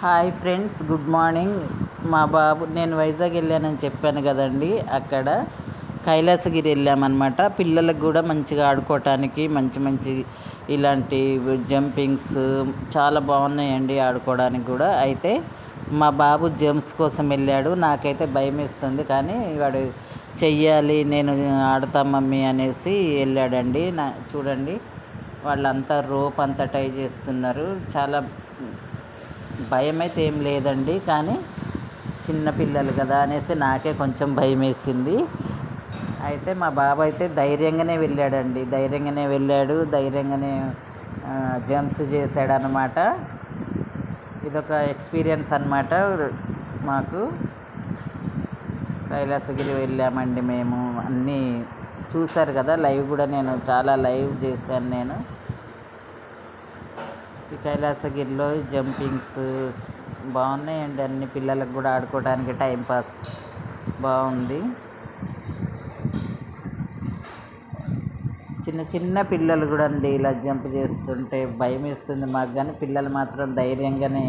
Hi friends good morning. మా బాబు నేను వైజాగ్ వెళ్ళానని చెప్పాను కదండి. అక్కడ కైలాసగిరి వెళ్ళామన్నమాట. పిల్లలకు కూడా మంచిగా ఆడుకోవటానికి మంచి మంచి ఇలాంటి జంపింగ్స్ చాలా బాగున్నాయండి ఆడుకోవడానికి కూడా. అయితే మా బాబు జంప్స్ కోసం వెళ్ళాడు. నాకైతే భయం వేస్తుంది కానీ వాడు చెయ్యాలి నేను ఆడతా మమ్మీ అనేసి వెళ్ళాడండి. నా చూడండి వాళ్ళంతా రోప్ అంతా టై చేస్తున్నారు. చాలా భయం అయితే ఏం లేదండి కానీ చిన్నపిల్లలు కదా అనేసి నాకే కొంచెం భయం వేసింది అయితే మా బాబు అయితే ధైర్యంగానే వెళ్ళాడండి. ధైర్యంగానే వెళ్ళాడు ధైర్యంగానే జంప్స్ చేశాడు అనమాట ఇదొక ఎక్స్పీరియన్స్ అనమాట మాకు. కైలాసగిరి వెళ్ళామండి మేము. అన్నీ చూశారు కదా లైవ్ కూడా నేను చాలా లైవ్ చేశాను నేను. ఈ కైలాసగిరిలో జంపింగ్స్ బాగున్నాయండి అన్ని పిల్లలకు కూడా ఆడుకోవడానికి టైంపాస్ బాగుంది. చిన్న చిన్న పిల్లలు కూడా అండి ఇలా జంప్ చేస్తుంటే భయం ఇస్తుంది మాకు కానీ పిల్లలు మాత్రం ధైర్యంగానే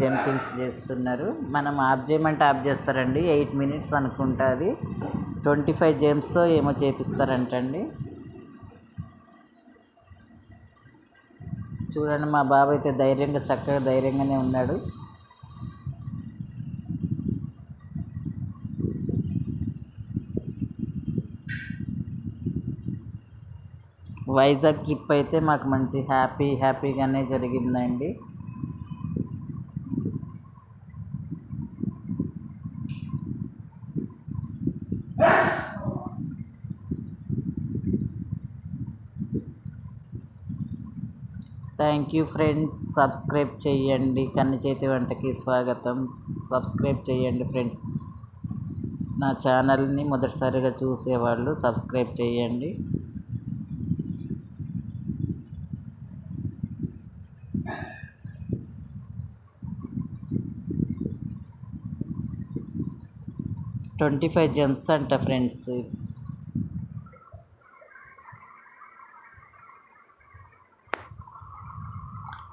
జంపింగ్స్ చేస్తున్నారు. మనం ఆఫ్ చేయమంటే ఆఫ్ చేస్తారండి. ఎయిట్ మినిట్స్ అనుకుంటా అది. ట్వంటీ ఫైవ్ జంప్స్ ఏమో చేపిస్తారంటండి. చూడండి మా బాబు అయితే ధైర్యంగా చక్కగా ధైర్యంగానే ఉన్నాడు. వైజాగ్ ట్రిప్ అయితే మాకు మంచి హ్యాపీ హ్యాపీగానే జరిగిందండి. థ్యాంక్ యూ ఫ్రెండ్స్ సబ్స్క్రైబ్ చేయండి. కన్ను చేతి వంటకి స్వాగతం. సబ్స్క్రైబ్ చేయండి ఫ్రెండ్స్ నా ఛానల్ని మొదటిసారిగా చూసేవాళ్ళు సబ్స్క్రైబ్ చేయండి. ట్వంటీ ఫైవ్ జంప్స్ అంట ఫ్రెండ్స్